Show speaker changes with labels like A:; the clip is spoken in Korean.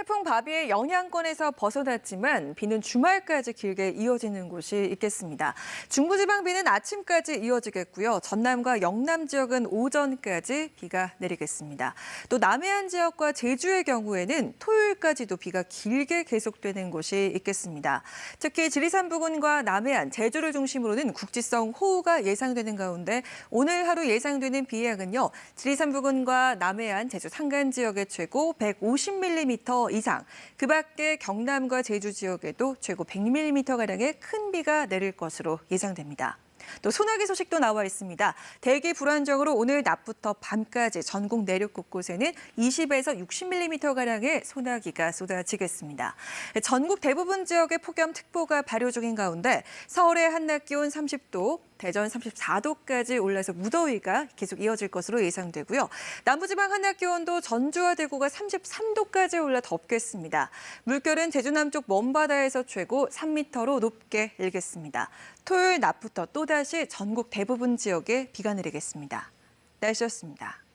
A: 태풍 바비의 영향권에서 벗어났지만 비는 주말까지 길게 이어지는 곳이 있겠습니다. 중부지방 비는 아침까지 이어지겠고요. 전남과 영남 지역은 오전까지 비가 내리겠습니다. 또 남해안 지역과 제주의 경우에는 토요일까지도 비가 길게 계속되는 곳이 있겠습니다. 특히 지리산 부근과 남해안, 제주를 중심으로는 국지성 호우가 예상되는 가운데 오늘 하루 예상되는 비 양은요. 지리산 부근과 남해안, 제주 산간 지역의 최고 150mm 이상, 그 밖에 경남과 제주 지역에도 최고 100mm가량의 큰 비가 내릴 것으로 예상됩니다. 또 소나기 소식도 나와 있습니다. 대기 불안정으로 오늘 낮부터 밤까지 전국 내륙 곳곳에는 20에서 60mm가량의 소나기가 쏟아지겠습니다. 전국 대부분 지역에 폭염특보가 발효 중인 가운데 서울의 한낮 기온 30도, 대전 34도까지 올라서 무더위가 계속 이어질 것으로 예상되고요. 남부지방 한낮 기온도 전주와 대구가 33도까지 올라 덥겠습니다. 물결은 제주 남쪽 먼바다에서 최고 3m로 높게 일겠습니다. 토요일 낮부터 또다시 전국 대부분 지역에 비가 내리겠습니다. 날씨였습니다.